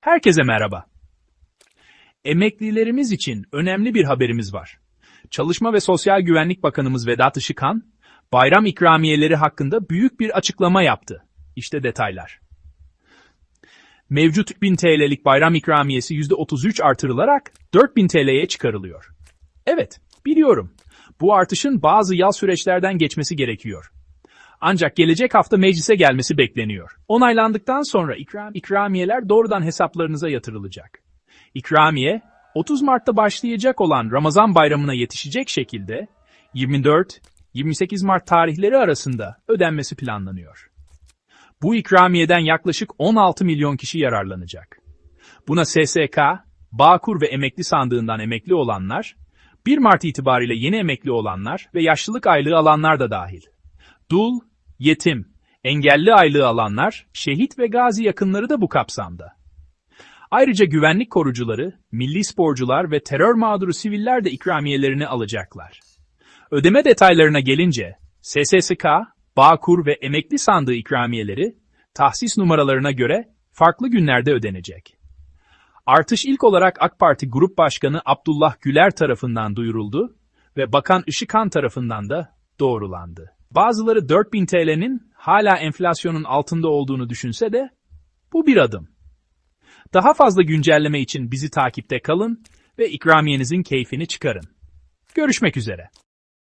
Herkese merhaba. Emeklilerimiz için önemli bir haberimiz var. Çalışma ve Sosyal Güvenlik Bakanımız Vedat Işıkhan, bayram ikramiyeleri hakkında büyük bir açıklama yaptı. İşte detaylar. Mevcut 1000 TL'lik bayram ikramiyesi %33 artırılarak 4000 TL'ye çıkarılıyor. Evet, biliyorum. Bu artışın bazı yal süreçlerden geçmesi gerekiyor. Ancak gelecek hafta meclise gelmesi bekleniyor. Onaylandıktan sonra ikram, ikramiyeler doğrudan hesaplarınıza yatırılacak. İkramiye, 30 Mart'ta başlayacak olan Ramazan bayramına yetişecek şekilde 24-28 Mart tarihleri arasında ödenmesi planlanıyor. Bu ikramiyeden yaklaşık 16 milyon kişi yararlanacak. Buna SSK, Bağkur ve emekli sandığından emekli olanlar, 1 Mart itibariyle yeni emekli olanlar ve yaşlılık aylığı alanlar da dahil. Dul, yetim, engelli aylığı alanlar, şehit ve gazi yakınları da bu kapsamda. Ayrıca güvenlik korucuları, milli sporcular ve terör mağduru siviller de ikramiyelerini alacaklar. Ödeme detaylarına gelince, SSK, Bağkur ve emekli sandığı ikramiyeleri, tahsis numaralarına göre farklı günlerde ödenecek. Artış ilk olarak AK Parti Grup Başkanı Abdullah Güler tarafından duyuruldu ve Bakan Işıkhan tarafından da doğrulandı. Bazıları 4000 TL'nin hala enflasyonun altında olduğunu düşünse de bu bir adım. Daha fazla güncelleme için bizi takipte kalın ve ikramiyenizin keyfini çıkarın. Görüşmek üzere.